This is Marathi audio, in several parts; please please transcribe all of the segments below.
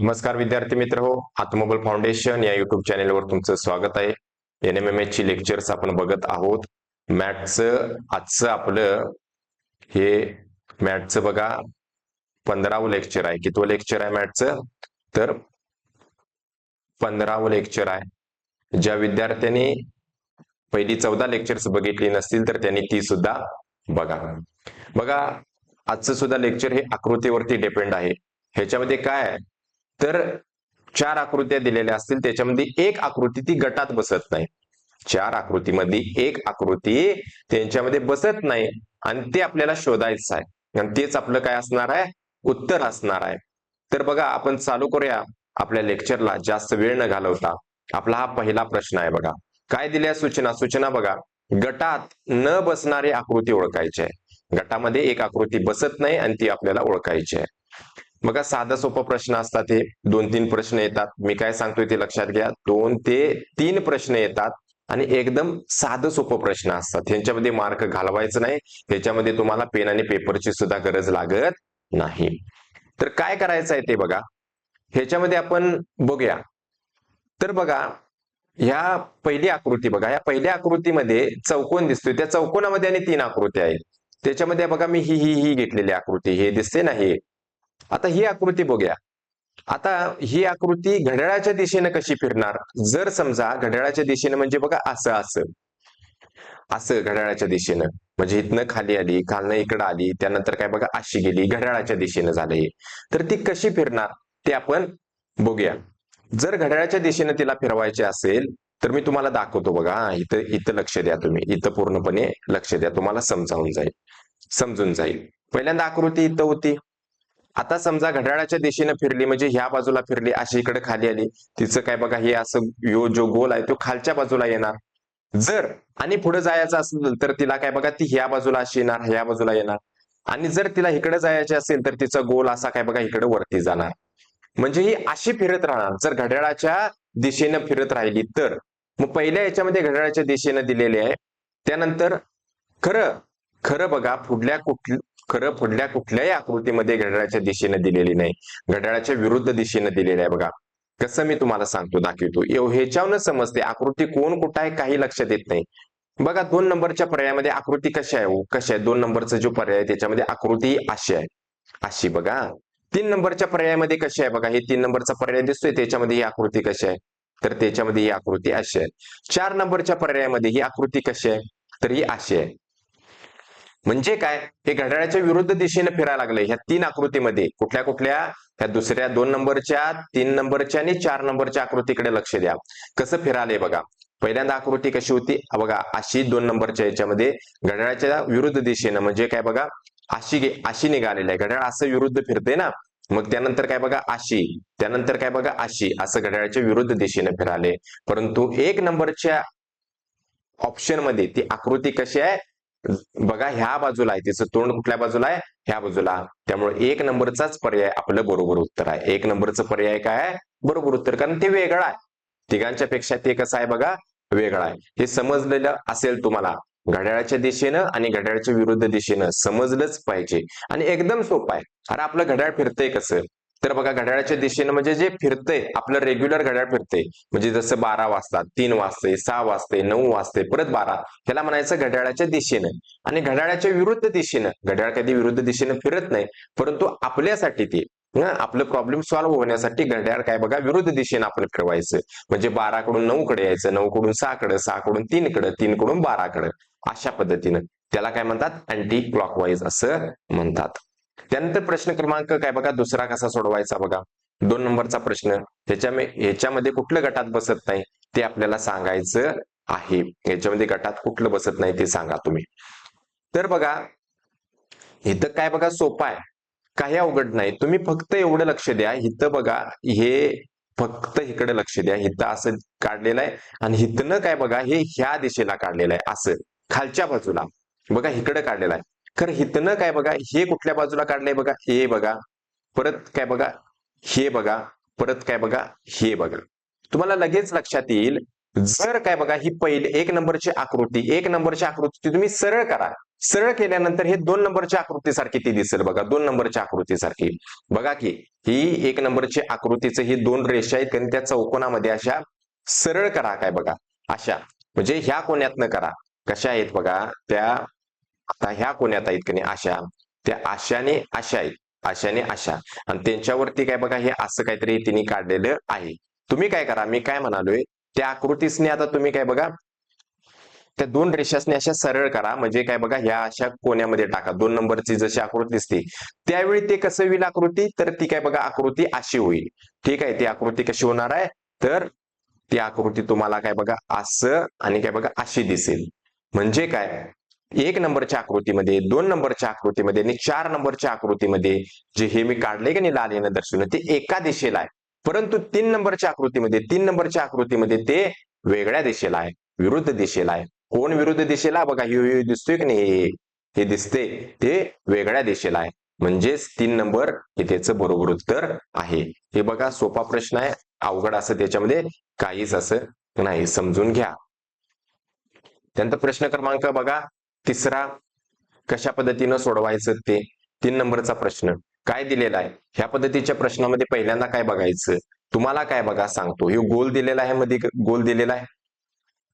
नमस्कार विद्यार्थी मित्र हो. आत्मबल फाउंडेशन या युट्यूब चॅनेलवर तुमचं स्वागत आहे. एन एम एम एच ची लेक्चर्स आपण बघत आहोत. मॅथचं आजचं आपलं हे मॅथचं बघा. पंधरावं लेक्चर आहे. कितवं लेक्चर आहे मॅथचं तर पंधरावं लेक्चर आहे. ज्या विद्यार्थ्यांनी पहिली चौदा लेक्चर्स बघितली नसतील तर त्यांनी ती सुद्धा बघा. बघा आजचं सुद्धा लेक्चर हे आकृतीवरती डिपेंड आहे. ह्याच्यामध्ये काय आहे? तर चार आकृत्या दिलेल्या असतील त्याच्यामध्ये एक आकृती ती गटात बसत नाही. चार आकृतीमध्ये एक आकृती त्यांच्यामध्ये बसत नाही आणि ते आपल्याला शोधायचं आहे. आणि तेच आपलं काय असणार आहे? उत्तर असणार आहे. तर बघा आपण चालू करूया. आपल्या लेक्चरला जास्त वेळ न घालवता आपला हा पहिला प्रश्न आहे बघा. काय दिल्या सूचना? सूचना बघा. गटात न बसणारी आकृती ओळखायची आहे. गटामध्ये एक आकृती बसत नाही आणि ती आपल्याला ओळखायची आहे. बघा साधा सोपा प्रश्न असतात हे. दोन तीन प्रश्न येतात. मी काय सांगतोय ते लक्षात घ्या. दोन ते तीन प्रश्न येतात आणि एकदम साधं सोपं प्रश्न असतात. ह्यांच्यामध्ये मार्क घालवायचं नाही. ह्याच्यामध्ये तुम्हाला पेन आणि पेपरची सुद्धा गरज लागत नाही. तर काय करायचं आहे ते बघा. ह्याच्यामध्ये आपण बघूया. तर बघा ह्या पहिली आकृती बघा. या पहिल्या आकृतीमध्ये चौकोन दिसतोय. त्या चौकोनामध्ये आणि तीन आकृत्या आहेत. त्याच्यामध्ये बघा मी ही ही ही घेतलेली आकृती. हे दिसते ना हे? आता ही आकृती बघूया. आता ही आकृती घड्याळाच्या दिशेने कशी फिरणार? जर समजा घड्याळाच्या दिशेने म्हणजे बघा असं असं. असं घड्याळाच्या दिशेनं. म्हणजे इथनं खाली आली खालनं इकडं आली त्यानंतर काय बघा अशी गेली घड्याळाच्या दिशेनं झालंय तर ती कशी फिरणार? ते आपण बघूया. जर घड्याळाच्या दिशेने तिला फिरवायचे असेल तर मी तुम्हाला दाखवतो बघा. हा, इथं इथं लक्ष द्या तुम्ही. इथं पूर्णपणे लक्ष द्या. तुम्हाला समजावून जाईल. समजून जाईल. पहिल्यांदा आकृती इथं होती. आता समजा घड्याळाच्या दिशेने फिरली म्हणजे ह्या बाजूला फिरली अशी इकडे खाली आली तिचं काय बघा हे असं यो जो गोल आहे तो खालच्या बाजूला येणार. जर आणि पुढे जायचं असेल तर तिला काय बघा ती ह्या बाजूला अशी येणार ह्या बाजूला येणार. आणि जर तिला इकडे जायचे असेल तर तिचा गोल असा काय बघा इकडे वरती जाणार. म्हणजे ही अशी फिरत राहणार. जर घड्याळाच्या दिशेनं फिरत राहिली तर. मग पहिल्या याच्यामध्ये घड्याळाच्या दिशेनं दिलेले आहे. त्यानंतर खरं खरं बघा पुढल्या कुठ खरं पुढल्या कुठल्याही आकृतीमध्ये घड्याळाच्या दिशेने दिलेली नाही. घड्याळाच्या विरुद्ध दिशेने दिलेली आहे बघा. कसं मी तुम्हाला सांगतो दाखवतो. ह्याच्यावर ह्याच्यावरनं समजते आकृती कोण कुठं आहे काही लक्षात येत नाही. बघा दोन नंबरच्या पर्यायामध्ये आकृती कशी आहे हो? कशी आहे? दोन नंबरचा जो पर्याय आहे त्याच्यामध्ये आकृती अशी आहे. अशी बघा. तीन नंबरच्या पर्यायामध्ये कशी आहे बघा? हे तीन नंबरचा पर्याय दिसतोय त्याच्यामध्ये ही आकृती कशी आहे? तर त्याच्यामध्ये ही आकृती अशी आहे. चार नंबरच्या पर्यायामध्ये ही आकृती कशी आहे? तर ही अशी आहे. म्हणजे काय? हे घड्याळाच्या विरुद्ध दिशेने फिरायला लागले ह्या तीन आकृतीमध्ये. कुठल्या कुठल्या? ह्या दुसऱ्या दोन नंबरच्या तीन नंबरच्या आणि चार नंबरच्या आकृतीकडे लक्ष द्या. कसं फिराले बघा. पहिल्यांदा आकृती कशी होती? बघा अशी दोन नंबरच्या याच्यामध्ये घड्याळाच्या विरुद्ध दिशेनं म्हणजे काय बघा? अशी आशी अशी निघालेलं आहे. घड्याळ असं विरुद्ध फिरते ना? मग त्यानंतर काय बघा? अशी. त्यानंतर काय बघा? अशी. असं घड्याळाच्या विरुद्ध दिशेने फिराले परंतु एक नंबरच्या ऑप्शनमध्ये ती आकृती कशी आहे? बघा ह्या बाजूला आहे तिचं तोंड कुठल्या बाजूला आहे? ह्या बाजूला. त्यामुळे एक नंबरचाच पर्याय आपलं बरोबर उत्तर आहे. एक नंबरचं पर्याय काय आहे? बरोबर उत्तर. कारण ते वेगळं आहे. तिघांच्या पेक्षा ते कसं आहे बघा? वेगळं आहे. हे समजलेलं असेल तुम्हाला. घड्याळाच्या दिशेनं आणि घड्याळाच्या विरुद्ध दिशेनं समजलंच पाहिजे. आणि एकदम सोपं आहे. अरे आपलं घड्याळ फिरतंय कसं? तर बघा घड्याळाच्या दिशेनं म्हणजे जे फिरतंय आपलं रेग्युलर घड्याळ फिरते म्हणजे जसं बारा वाजता तीन वाजते सहा वाजते नऊ वाजते परत बारा. ह्याला म्हणायचं घड्याळाच्या दिशेनं. आणि घड्याळाच्या विरुद्ध दिशेनं घड्याळ कधी विरुद्ध दिशेनं फिरत नाही परंतु आपल्यासाठी ते आपलं प्रॉब्लेम सॉल्व्ह होण्यासाठी घड्याळ काय बघा विरुद्ध दिशेनं आपण फिरवायचं. म्हणजे बारा कडून नऊ कडे यायचं नऊ कडून सहा कडे सहा कडून तीन कडे तीन कडून बारा कडे अशा पद्धतीनं. त्याला काय म्हणतात? अँटी क्लॉकवाईज असं म्हणतात. त्यानंतर प्रश्न क्रमांक काय बघा? दुसरा कसा सोडवायचा बघा. दोन नंबरचा प्रश्न. त्याच्या ह्याच्यामध्ये कुठलं गटात बसत नाही ते आपल्याला सांगायचं आहे. याच्यामध्ये गटात कुठलं बसत नाही ते सांगा तुम्ही. तर बघा इथं काय बघा सोपं आहे. काही अवघड नाही. तुम्ही फक्त एवढं लक्ष द्या. इथं बघा हे फक्त इकडे लक्ष द्या. इथं असं काढलेलं आहे आणि इथनं काय बघा हे ह्या दिशेला काढलेलं आहे. असं. खालच्या बाजूला. बघा इकडे काढलेलं आहे. खरं हितनं काय बघा? हे कुठल्या बाजूला काढलंय बघा? हे बघा. परत काय बघा? हे बघा. परत काय बघा? हे बघा. तुम्हाला लगेच लक्षात येईल जर काय बघा ही पहिली एक नंबरची आकृती एक नंबरची आकृती तुम्ही सरळ करा. सरळ केल्यानंतर हे दोन नंबरच्या आकृतीसारखी ती दिसेल बघा. दोन नंबरच्या आकृतीसारखी. बघा की ही एक नंबरची आकृतीचं ही दोन रेषा आहेत कारण त्या चौकोनामध्ये अशा सरळ करा काय बघा. अशा. म्हणजे ह्या कोण्यातनं करा. कशा आहेत बघा? त्या आता ह्या कोण्यात आहेत की नाही? आशा. त्या आशाने आशा आहेत. आशाने आशा. आणि त्यांच्यावरती काय बघा हे असं काहीतरी तिने काढलेलं आहे. तुम्ही काय करा? मी काय म्हणालोय त्या आकृतीसने आता तुम्ही काय बघा त्या दोन रेषासने अशा सरळ करा. म्हणजे काय बघा ह्या अशा कोण्यामध्ये टाका. दोन नंबरची जशी आकृती दिसते त्यावेळी ते कसं होईल आकृती? तर ती काय बघा आकृती अशी होईल. ठीक आहे ती आकृती कशी होणार आहे? तर ती आकृती तुम्हाला काय बघा असं आणि काय बघा अशी दिसेल. म्हणजे काय? एक नंबरच्या आकृतीमध्ये दोन नंबरच्या आकृतीमध्ये आणि चार नंबरच्या आकृतीमध्ये जे हे मी काढले की नाही लाल येणं दर्शवलं ते एका दिशेला आहे. परंतु तीन नंबरच्या आकृतीमध्ये तीन नंबरच्या आकृतीमध्ये ते वेगळ्या दिशेला आहे विरुद्ध दिशेला आहे. कोण विरुद्ध दिशेला? बघा हे दिसतोय की नाही? हे- हे दिसते ते वेगळ्या दिशेला आहे. म्हणजेच तीन नंबर हे त्याचं बरोबर उत्तर आहे. हे बघा सोपा प्रश्न आहे. अवघड असं त्याच्यामध्ये काहीच असं नाही. समजून घ्या. त्यानंतर प्रश्न क्रमांक बघा. तिसरा कशा पद्धतीनं सोडवायचं ते? तीन नंबरचा प्रश्न. काय दिलेला आहे? ह्या पद्धतीच्या प्रश्नामध्ये पहिल्यांदा काय बघायचं? तुम्हाला काय बघा सांगतो. हे गोल दिलेला आहे मध्ये गोल दिलेला आहे?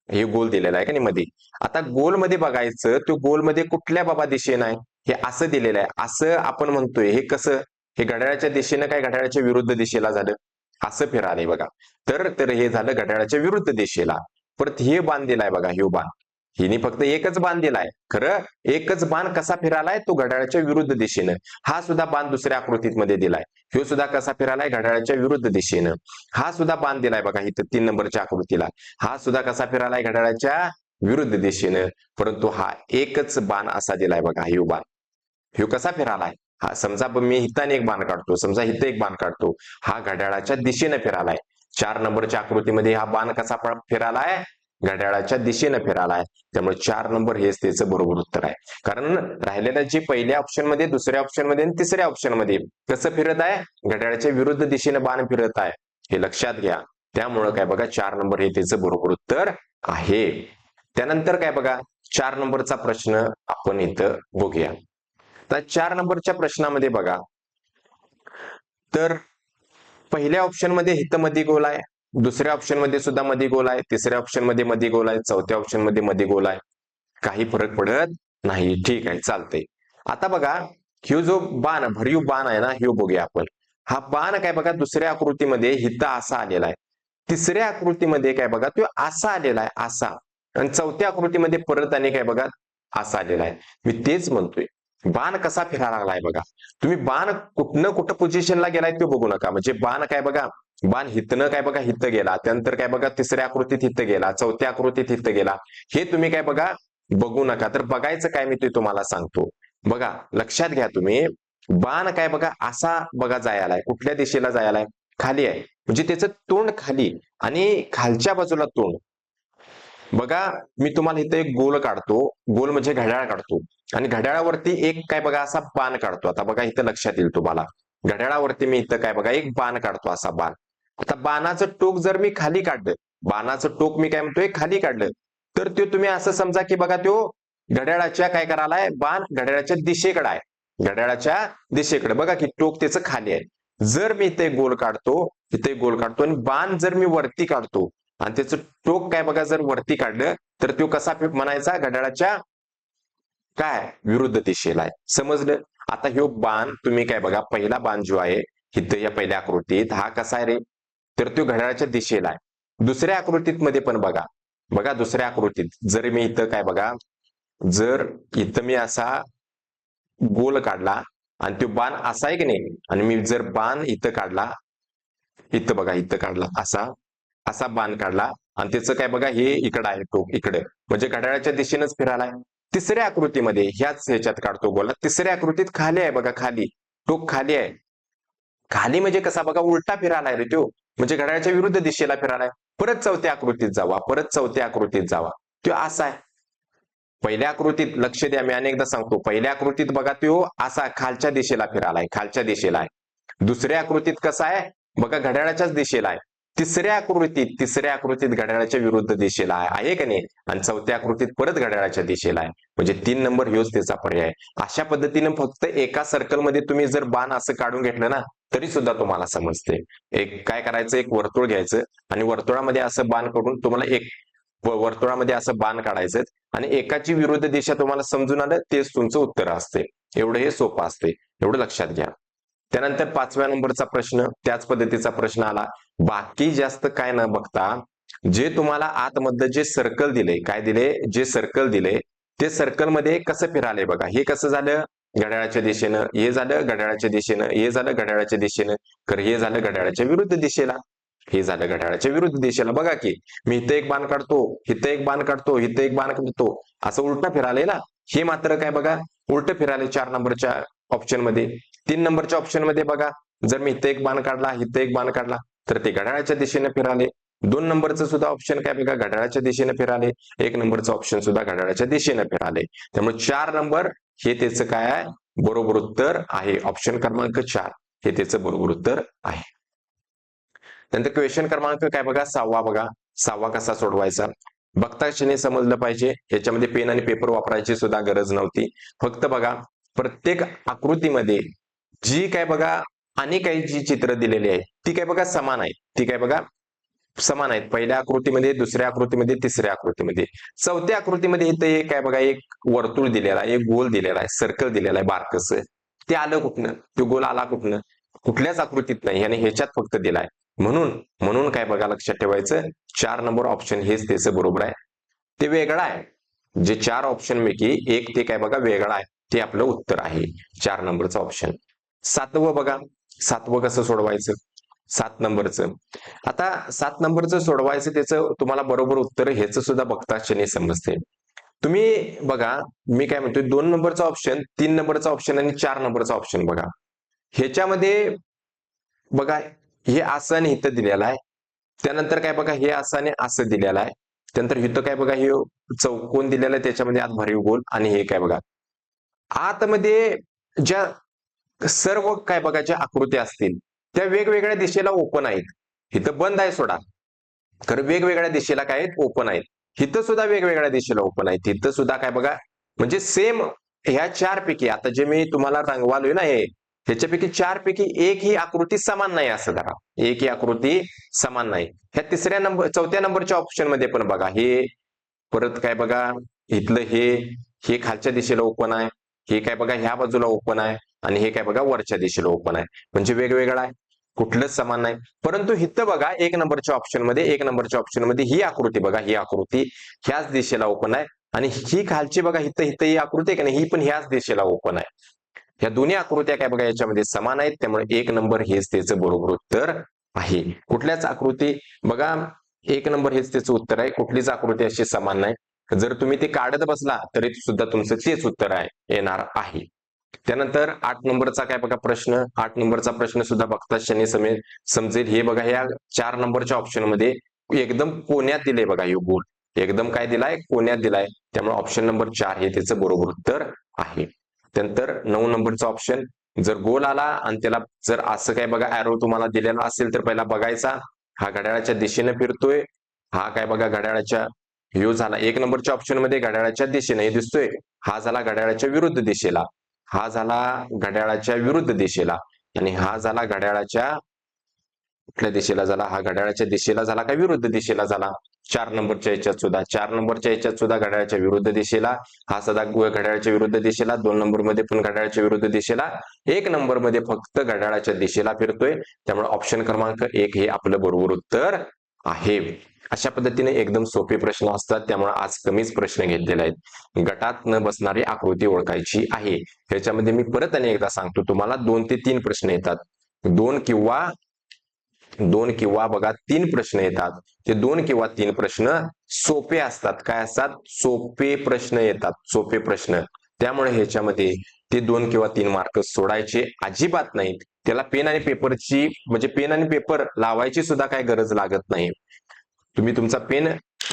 हे गोल दिलेला आहे का नाही मध्ये आता गोलमध्ये बघायचं तो गोलमध्ये कुठल्या बाबा दिशेनं आहे? हे असं दिलेलं आहे. असं आपण म्हणतोय. हे कसं? हे घड्याळाच्या दिशेनं काय घड्याळाच्या विरुद्ध दिशेला झालं? असं फिरालंय बघा. तर तर हे झालं घड्याळाच्या विरुद्ध दिशेला. परत हे बांध दिलाय बघा हे बांध हिने फक्त एकच बाण दिलाय. खरं? एकच बाण कसा फिरालाय? तो घड्याळाच्या विरुद्ध दिशेनं. हा सुद्धा बाण दुसऱ्या आकृतीत मध्ये दिलाय. ह्यो सुद्धा कसा फिरालाय? घड्याळाच्या विरुद्ध दिशेनं. हा सुद्धा बाण दिलाय बघा इथं तीन नंबरच्या आकृतीला. हा सुद्धा कसा फिरालाय? घड्याळाच्या विरुद्ध दिशेनं. परंतु हा एकच बाण असा दिलाय बघा ह्यो बाण. ह्यो कसा फिरालाय? हा समजा मी हिताने एक बाण काढतो. समजा हिथं एक बाण काढतो. हा घड्याळाच्या दिशेनं फिरालाय. चार नंबरच्या आकृतीमध्ये हा बाण कसा फिरालाय? घड्याळाच्या दिशेनं आहे. त्यामुळे चार नंबर हेच त्याचं बरोबर उत्तर आहे. कारण राहिलेलं जे पहिल्या ऑप्शनमध्ये दुसऱ्या ऑप्शनमध्ये आणि तिसऱ्या ऑप्शनमध्ये कसं फिरत आहे? घड्याळाच्या विरुद्ध दिशेने बाण फिरत आहे. हे लक्षात घ्या. त्यामुळं काय बघा चार नंबर हे त्याचं बरोबर उत्तर आहे. त्यानंतर काय बघा चार नंबरचा प्रश्न आपण इथं बघूया. तर चार नंबरच्या प्रश्नामध्ये बघा. तर पहिल्या ऑप्शनमध्ये गोल आहे. दुसऱ्या ऑप्शनमध्ये सुद्धा मध्ये गोल आहे तिसऱ्या ऑप्शनमध्ये मध्ये गोल आहे चौथ्या ऑप्शनमध्ये मध्ये गोल आहे. काही फरक पडत नाही. ठीक आहे चालतंय. आता बघा ह्यो जो बाण भरीव बाण आहे ना ह्यो बघूया आपण. हा बाण काय बघा दुसऱ्या आकृतीमध्ये हिता असा आलेला आहे. तिसऱ्या आकृतीमध्ये काय बघा तो असा आलेला आहे असा. आणि चौथ्या आकृतीमध्ये परत आणि काय बघा असा आलेला आहे. मी तेच म्हणतोय. बाण कसा फिरायला लागलाय बघा. तुम्ही बाण कुठनं कुठं पोझिशनला गेलाय ते बघू नका. म्हणजे बाण काय बघा बाण हितनं काय बघा हित गेला त्यानंतर काय बघा तिसऱ्या आकृतीत हित गेला चौथ्या आकृतीत हित गेला. हे तुम्ही काय बघा बघू नका. तर बघायचं काय मी ते तुम्हाला सांगतो. बघा लक्षात घ्या तुम्ही बाण काय बघा असा बघा जायलाय कुठल्या दिशेला जायलाय? खाली आहे. म्हणजे त्याचं तोंड खाली आणि खालच्या बाजूला तोंड. बघा मी तुम्हाला इथं एक गोल काढतो. गोल म्हणजे घड्याळ काढतो. आणि घड्याळावरती एक काय बघा असा बाण काढतो. आता बघा इथं लक्षात येईल तुम्हाला. घड्याळावरती मी इथं काय बघा एक बाण काढतो असा बाण. आता बाणाचं टोक जर मी खाली काढलं बाणाचं टोक मी काय म्हणतोय खाली काढलं तर ते तुम्ही असं समजा की बघा तो घड्याळाच्या काय करायलाय? बाण घड्याळाच्या दिशेकडे आहे. घड्याळाच्या दिशेकडे. बघा की टोक त्याचं खाली आहे. जर मी इथे गोल काढतो इथे गोल काढतो आणि बाण जर मी वरती काढतो आणि त्याचं टोक काय बघा जर वरती काढलं तर तो कसा म्हणायचा? घड्याळाच्या काय? विरुद्ध दिशेला आहे. समजलं? आता ह्यो बाण तुम्ही काय बघा पहिला बाण जो आहे इथं या पहिल्या आकृतीत हा कसा आहे रे? तर तो घड्याळाच्या दिशेला आहे. दुसऱ्या आकृतीत मध्ये पण बघा. बघा दुसऱ्या आकृतीत. जर मी इथं काय बघा. जर इथं मी असा गोल काढला आणि तो बाण असा आहे की नाही? आणि मी जर बाण इथं काढला इथं बघा इथं काढला असा असा बाण काढला आणि त्याचं काय बघा हे इकडं आहे टोक इकडे. म्हणजे घड्याळाच्या दिशेनंच फिरालाय तिसऱ्या आकृतीमध्ये ह्याच ह्याच्यात काढतो गोला. तिसऱ्या आकृतीत खाली आहे बघा खाली. टोक खाली आहे. खाली म्हणजे कसा बघा उलटा फिरालाय रे तो. म्हणजे घड्याळाच्या विरुद्ध दिशेला फिरालाय. परत चौथ्या आकृतीत जावा परत चौथ्या आकृतीत जावा. तो असा आहे. पहिल्या आकृतीत लक्ष द्या मी अनेकदा सांगतो. पहिल्या आकृतीत बघा तो असा खालच्या दिशेला फिरालाय खालच्या दिशेला आहे. दुसऱ्या आकृतीत कसा आहे? बघा घड्याळाच्याच दिशेला आहे. तिसऱ्या आकृतीत तिसऱ्या आकृतीत घड्याळाच्या विरुद्ध दिशेला आहे. आहे का नाही? आणि चौथ्या आकृतीत परत घड्याळाच्या दिशेला आहे. म्हणजे तीन नंबर ह्योच त्याचा पर्याय. अशा पद्धतीने फक्त एका सर्कलमध्ये तुम्ही जर बाण असं काढून घेतलं ना तरी सुद्धा तुम्हाला समजते. एक काय करायचं? एक वर्तुळ घ्यायचं आणि वर्तुळामध्ये असं बाण करून तुम्हाला एक वर्तुळामध्ये असं बाण काढायचं आणि एकाची विरुद्ध दिशा तुम्हाला समजून आलं तेच तुमचं उत्तर असते. एवढं हे सोपं असते. एवढं लक्षात घ्या. त्यानंतर पाचव्या नंबरचा प्रश्न त्याच पद्धतीचा प्रश्न आला. बाकी जास्त काय न बघता जे तुम्हाला आतमधलं जे सर्कल दिले काय दिले? जे सर्कल दिले ते सर्कलमध्ये कसं फिराले बघा? हे कसं झालं? घड्याळाच्या दिशेनं हे झालं घड्याळाच्या दिशेनं हे झालं घड्याळाच्या दिशेनं. तर हे झालं घड्याळाच्या विरुद्ध दिशेला. हे झालं घड्याळाच्या विरुद्ध दिशेला. बघा की मी इथं एक बाण काढतो इथं एक बाण काढतो इथं एक बाण काढतो. असं उलट फिराले ना हे मात्र काय बघा? उलट फिराले चार नंबरच्या ऑप्शनमध्ये. तीन नंबरच्या ऑप्शनमध्ये बघा. जर मी इथं एक बाण काढला इथं एक बाण काढला तर ते घड्याळाच्या दिशेने फिराले. दोन नंबरचं सुद्धा ऑप्शन काय बघा घड्याळाच्या दिशेने फिराले. एक नंबरचं ऑप्शन सुद्धा घड्याळाच्या दिशेने फिराले. त्यामुळे चार नंबर हे त्याचं काय आहे? बरोबर उत्तर आहे. ऑप्शन क्रमांक चार हे त्याचं बरोबर उत्तर आहे. नंतर क्वेश्चन क्रमांक काय बघा? सहावा बघा. सहावा कसा सोडवायचा? बघता क्षणी समजलं पाहिजे. याच्यामध्ये पेन आणि पेपर वापरायची सुद्धा गरज नव्हती. फक्त बघा प्रत्येक आकृतीमध्ये जी काय बघा आणि काही जी चित्र दिलेली आहे ती काय बघा समान आहे ती काय बघा समान आहेत. पहिल्या आकृतीमध्ये दुसऱ्या आकृतीमध्ये तिसऱ्या आकृतीमध्ये. चौथ्या आकृतीमध्ये इथं एक काय बघा एक वर्तुळ दिलेला आहे एक गोल दिलेला आहे सर्कल दिलेला आहे बारकस. ते आलं कुठनं? तो गोल आला कुठनं? कुठल्याच आकृतीत नाही. आणि ह्याच्यात फक्त दिलाय म्हणून म्हणून काय बघा लक्षात ठेवायचं चार नंबर ऑप्शन हेच त्याचं बरोबर आहे. ते वेगळं आहे. जे चार ऑप्शन पैकी एक ते काय बघा वेगळं आहे. ते आपलं उत्तर आहे. चार नंबरचं ऑप्शन सातवं बघा. सातवं कसं सोडवायचं? सात नंबरचं. आता सात नंबरचं सोडवायचं त्याचं तुम्हाला बरोबर उत्तर ह्याचं सुद्धा बघता क्षणी समजते. तुम्ही बघा मी काय म्हणतोय दोन नंबरचा ऑप्शन तीन नंबरचा ऑप्शन आणि चार नंबरचा ऑप्शन बघा. ह्याच्यामध्ये बघा हे असं आणि इथं दिलेलं आहे. त्यानंतर काय बघा हे असं आणि असं दिलेलं आहे. त्यानंतर हित काय बघा हे चौकोन दिलेलं आहे त्याच्यामध्ये आत भरीव गोल आणि हे काय बघा. आतमध्ये ज्या सर्व काय बघा ज्या आकृत्या असतील त्या वेगवेगळ्या दिशेला ओपन आहेत. इथं बंद आहे सोडा. तर वेगवेगळ्या दिशेला काय आहेत? ओपन आहेत. इथं सुद्धा वेगवेगळ्या दिशेला ओपन आहेत. इथं सुद्धा काय बघा म्हणजे सेम ह्या चार पैकी आता जे मी तुम्हाला रंगवालोय ना हे ह्याच्यापैकी चार पैकी एक ही आकृती समान नाही असं धरा. एक ही आकृती समान नाही. ह्या तिसऱ्या नंबर चौथ्या नंबरच्या ऑप्शनमध्ये पण बघा हे परत काय बघा इथलं हे हे खालच्या दिशेला ओपन आहे. हे काय बघा ह्या बाजूला ओपन आहे. आणि हे काय बघा वरच्या दिशेला ओपन आहे. म्हणजे वेगवेगळं आहे. कुठलंच समान नाही. परंतु इथं बघा एक नंबरच्या ऑप्शनमध्ये एक नंबरच्या ऑप्शनमध्ये ही आकृती बघा ही आकृती ह्याच दिशेला ओपन आहे. आणि ही खालची बघा हिथं हिथं ही आकृती आहे का नाही ही पण ह्याच दिशेला ओपन आहे. ह्या दोन्ही आकृत्या काय बघा याच्यामध्ये समान आहेत. त्यामुळे एक नंबर हेच त्याचं बरोबर उत्तर आहे. कुठल्याच आकृती बघा एक नंबर हेच त्याचं उत्तर आहे. कुठलीच आकृती अशी समान नाही. जर तुम्ही ते काढत बसला तरी सुद्धा तुमचं तेच उत्तर आहे येणार आहे. त्यानंतर आठ नंबरचा काय बघा प्रश्न आठ नंबरचा प्रश्न सुद्धा बघता शनी समेत समजेल. हे बघा ह्या चार नंबरच्या ऑप्शनमध्ये एकदम कोण्यात दिले बघा हे गोल एकदम काय दिलाय? कोण्यात दिलाय. त्यामुळे ऑप्शन नंबर चार हे त्याचं बरोबर उत्तर आहे. त्यानंतर नऊ नंबरचा ऑप्शन जर गोल आला आणि त्याला जर असं काय बघा अॅरो तुम्हाला दिलेला असेल तर पहिला बघायचा. हा घड्याळाच्या दिशेने फिरतोय. हा काय बघा घड्याळाच्या ह्यो झाला. एक नंबरच्या ऑप्शनमध्ये घड्याळाच्या दिशेने दिसतोय. हा झाला घड्याळाच्या विरुद्ध दिशेला. हा झाला घड्याळाच्या विरुद्ध दिशेला. आणि हा झाला घड्याळाच्या कुठल्या दिशेला झाला? हा घड्याळाच्या दिशेला झाला का विरुद्ध दिशेला झाला? चार नंबरच्या याच्यात सुद्धा. चार नंबरच्या याच्यात सुद्धा घड्याळाच्या विरुद्ध दिशेला. हा सदा घड्याळाच्या विरुद्ध दिशेला. दोन नंबरमध्ये पण घड्याळाच्या विरुद्ध दिशेला. एक नंबरमध्ये फक्त घड्याळाच्या दिशेला फिरतोय. त्यामुळे ऑप्शन क्रमांक एक हे आपलं बरोबर उत्तर आहे. अशा पद्धतीने एकदम सोपे प्रश्न असतात. त्यामुळे आज कमीच प्रश्न घेतलेले आहेत. गटात न बसणारी आकृती ओळखायची आहे. ह्याच्यामध्ये मी परत आणि एकदा सांगतो. तुम्हाला दोन ते तीन प्रश्न येतात. दोन किंवा दोन किंवा बघा तीन प्रश्न येतात. ते दोन किंवा तीन प्रश्न सोपे असतात. काय असतात? सोपे प्रश्न येतात. सोपे प्रश्न. त्यामुळे ह्याच्यामध्ये ते दोन किंवा तीन मार्क सोडायचे अजिबात नाहीत. त्याला पेन आणि पेपरची म्हणजे पेन आणि पेपर लावायची सुद्धा काय गरज लागत नाही. तुम्ही तुमचा पेन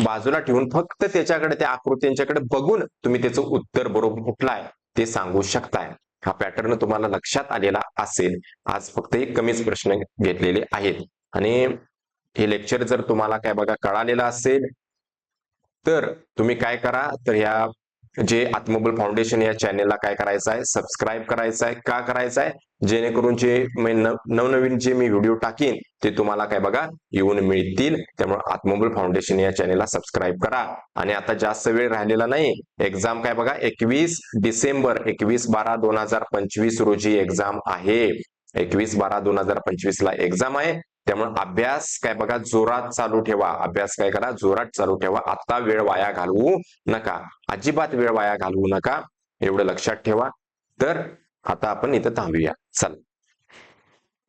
बाजूला ठेवून फक्त त्याच्याकडे त्या आकृत्यांच्याकडे बघून तुम्ही त्याचं उत्तर बरोबर कुठलं आहे ते सांगू शकताय. हा पॅटर्न तुम्हाला लक्षात आलेला असेल. आज फक्त एक कमीच प्रश्न घेतलेले आहेत. आणि हे लेक्चर जर तुम्हाला काय बघा कळालेलं असेल तर तुम्ही काय करा तर ह्या जे आत्मबल फाउंडेशन या चॅनेलला काय करायचं आहे सबस्क्राईब करायचं आहे का करायचं आहे जेणेकरून जे मी नवनवीन जे मी व्हिडिओ टाकीन ते तुम्हाला काय बघा येऊन मिळतील. त्यामुळे आत्मबल फाउंडेशन या चॅनेलला सबस्क्राईब करा. आणि आता जास्त वेळ राहिलेला नाही एक्झाम काय बघा एकवीस डिसेंबर एकवीस बारा दोन हजार पंचवीस रोजी एक्झाम आहे. एकवीस बारा दोन हजार पंचवीस ला एक्झाम आहे. त्यामुळे अभ्यास काय बघा जोरात चालू ठेवा. अभ्यास काय करा जोरात चालू ठेवा. आता वेळ वाया घालवू नका. अजिबात वेळ वाया घालवू नका. एवढं लक्षात ठेवा. तर आता आपण इथं थांबूया. चल.